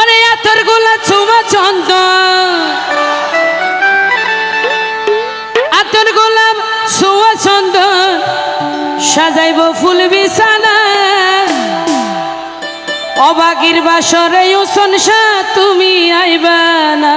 অরে আতর গোলা ছুমা চন্দ। আতর গোলাপ ছোয়া চন্দ। সাজাইব ফুল বিছানা। অবাগির বাসরে ওসন তুমি আইবানা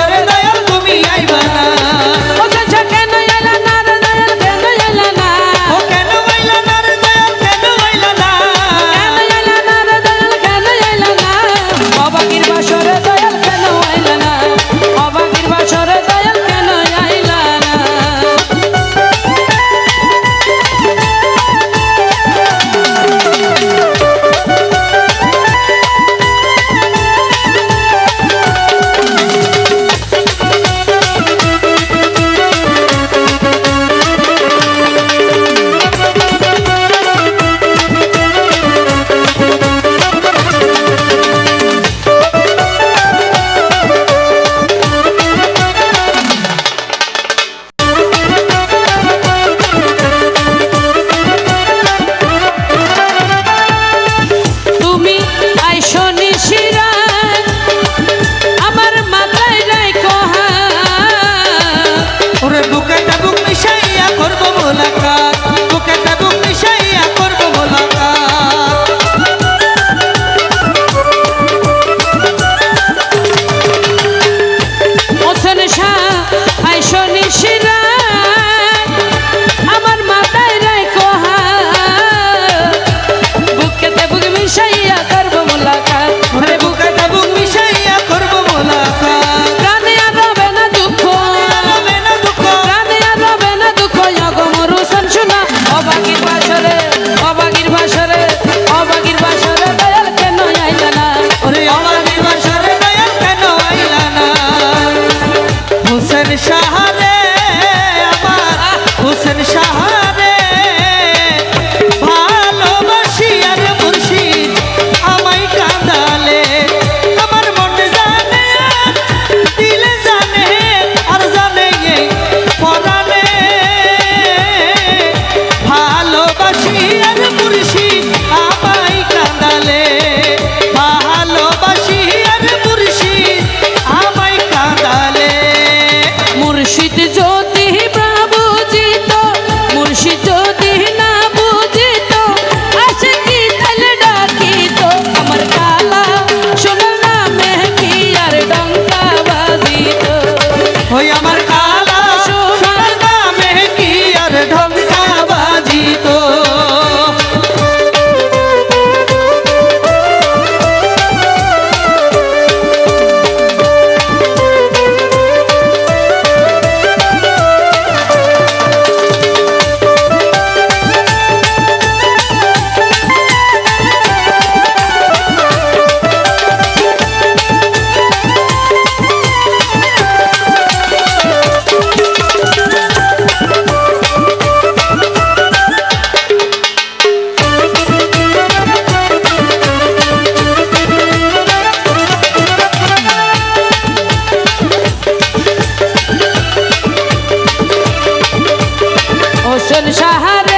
সাহার